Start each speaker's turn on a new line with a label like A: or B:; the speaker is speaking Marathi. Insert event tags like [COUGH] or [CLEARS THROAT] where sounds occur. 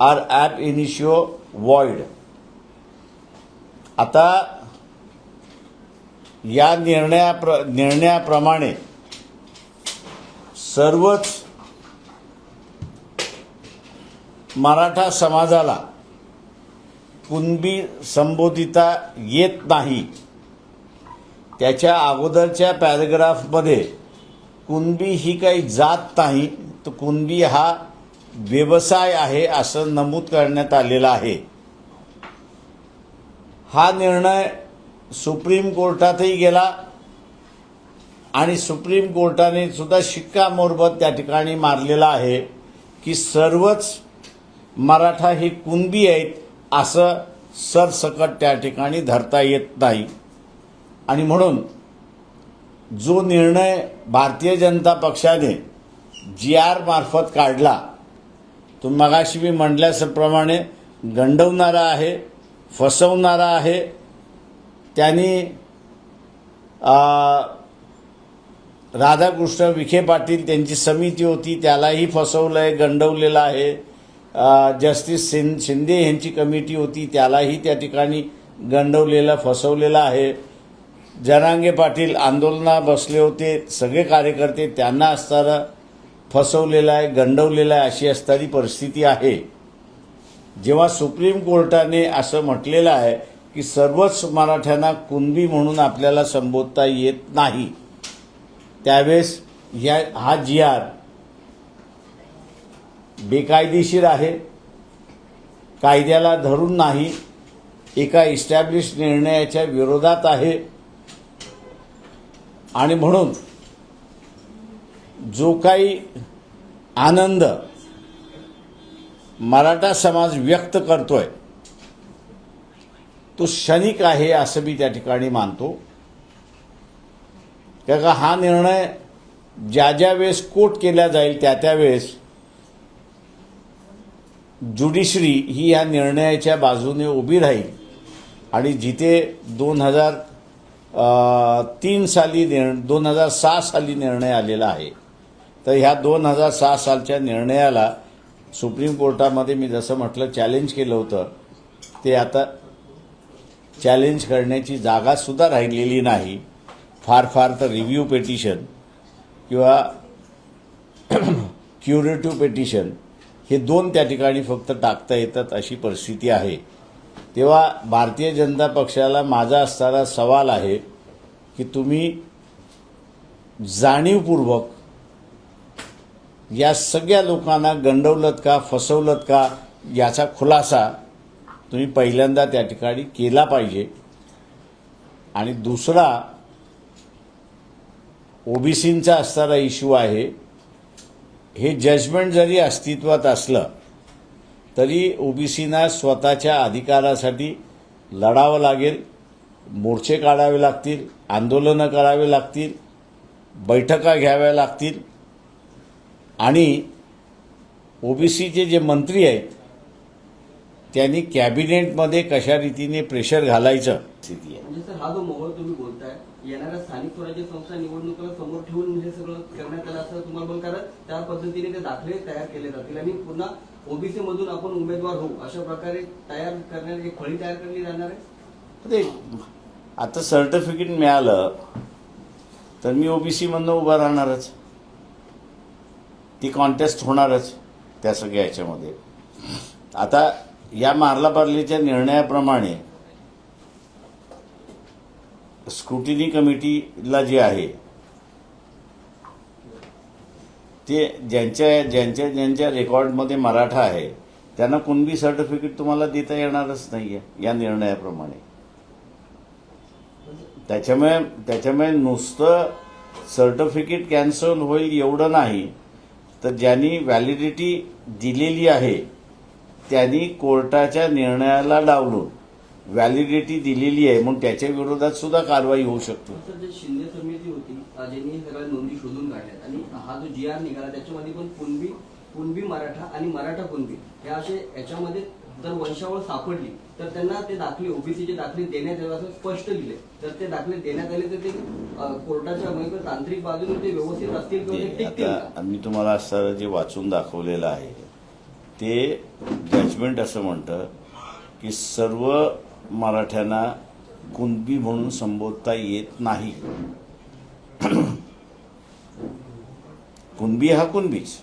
A: R app initio void. आता या निर्णयाप्र निर्णयाप्रमाणे सर्वच मराठा समाजाला कुणबी संबोधिता येत नाही त्याच्या अगोदरच्या पॅरेग्राफमध्ये कुणबी ही काही जात नाही तर कुणबी हा व्यवसाय आहे असं नमूद करण्यात आलेलं आहे. हा निर्णय सुप्रीम कोर्टातही गेला आणि सुप्रीम कोर्टाने सुद्धा शिक्कामोर्बत त्या ठिकाणी मारलेला आहे की सर्वच मराठा हे कुणबी आहेत असं सरसकट त्या ठिकाणी धरता येत नाही. आणि म्हणून जो निर्णय भारतीय जनता पक्षाने जी आर मार्फत काढला तो मगाशी मी म्हटल्याप्रमाणे गंडवणारा आहे फसवणारा आहे. त्यांनी राधाकृष्ण विखे पाटील त्यांची समिती होती त्यालाही फसवलं आहे गंडवलेलं आहे. जस्टिस शिं शिंदे यांची कमिटी होती त्यालाही त्या ठिकाणी गंडवलेलं फसवलेलं आहे. जरांगे पाटील आंदोलना बसले होते सगळे कार्यकर्ते त्यांना असताना फसवलेला आहे गंडवलेला आहे अशी असणारी परिस्थिती आहे. जेव्हा सुप्रीम कोर्टाने असं म्हटलेलं आहे की सर्वच मराठ्यांना कुणबी म्हणून आपल्याला संबोधता येत नाही त्यावेळेस या हा जी आर बेकायदेशीर आहे कायद्याला धरून नाही एका इस्टॅब्लिश निर्णयाच्या विरोधात आहे. आणि म्हणून जो काही आनंद मराठा समाज व्यक्त करतोय तो क्षणिक आहे असं मी त्या ठिकाणी मानतो. का हा निर्णय ज्या ज्या वेळेस कोट केला जाईल त्या त्यावेळेस ज्युडिशरी ही या निर्णयाच्या बाजूने उभी राहील. आणि जिथे दोन हजार तीन साली निर् दोन हजार सहा साली निर्णय आलेला आहे तर ह्या दोन हजार सहा सालच्या निर्णयाला सुप्रीम कोर्टामध्ये मी जसं म्हटलं चॅलेंज केलं होतं. ते आता चॅलेंज करण्याची जागासुद्धा राहिलेली नाही. फार फार तर रिव्ह्यू पेटिशन किंवा [CLEARS THROAT] क्युरेटिव्ह पेटिशन हे दोन त्या ठिकाणी फक्त टाकता येतात अशी परिस्थिती आहे. तेव्हा भारतीय जनता पक्षाला माझा असणारा सवाल आहे की तुम्ही जाणीवपूर्वक या सगळ्या लोकांना गंडवलत का फसवलत का याचा खुलासा तुम्ही पहिल्यांदा त्या ठिकाणी केला पाहिजे. आणि दुसरा ओबीसींचा असणारा इश्यू आहे हे जजमेंट जरी अस्तित्वात असलं तरी ओबीसींना स्वतःच्या अधिकारासाठी लढावं लागेल मोर्चे काढावे लागतील आंदोलनं करावे लागतील बैठका घ्याव्या लागतील आणि ओबीसीचे जे मंत्री आहेत त्यांनी कॅबिनेटमध्ये कशा रीतीने प्रेशर घालायचं? स्थिती आहे.
B: म्हणजे सर हा जो मोहोळ तुम्ही बोलताय येणाऱ्या स्थानिक स्वराज्य संस्था निवडणुकीला समोर ठेवून हे सगळं करण्यात आलं असं तुम्हाला बोल कारण त्या पद्धतीने ते दाखले तयार केले जातील आणि पुन्हा ओबीसी मधून आपण उमेदवार होऊ अशा प्रकारे तयार करण्याची एक फळी तयार केली जाणार आहे?
A: ते आता सर्टिफिकेट मिळालं तर मी ओबीसी मधनं उभा राहणारच. ती कॉन्टेस्ट होणारच त्या सगळ्या याच्यामध्ये. आता या मारला पार्लीच्या निर्णयाप्रमाणे स्क्रुटिनी कमिटीला जे आहे ते ज्यांच्या ज्यांच्या ज्यांच्या रेकॉर्डमध्ये मराठा आहे त्यांना कुणबी सर्टिफिकेट तुम्हाला देता येणारच नाही आहे या निर्णयाप्रमाणे. त्याच्यामुळे त्याच्यामुळे नुसतं सर्टिफिकेट कॅन्सल होईल एवढं नाही तर ज्यांनी व्हॅलिडिटी दिलेली आहे त्यांनी कोर्टाच्या निर्णयाला डावलून व्हॅलिडिटी दिलेली आहे म्हणून त्याच्या विरोधात सुद्धा कारवाई होऊ शकते.
B: जे शिंदे समिती होती ज्यांनी सगळ्या नोंदी शोधून काढल्या आणि हा जो जी आर निघाला त्याच्यामध्ये पण कुणबी कुणबी मराठा आणि मराठा कुणबी हे असे याच्यामध्ये जर वंशावळ सापडली तर त्यांना ते दाखले ओबीसीचे दाखले देण्यात यावे असं स्पष्ट लिहिले. तर ते दाखले देण्यात आले तर ते कोर्टाच्या म्हणजे तांत्रिक बाजूने ते व्यवस्थित असतील किंवा टिकतील
A: मी तुम्हाला असं जे वाचून दाखवलेलं आहे ते जजमेंट असं म्हणतं की सर्व मराठ्यांना कुणबी म्हणून संबोधता येत नाही. [CLEARS THROAT] कुणबी हा कुणबीच.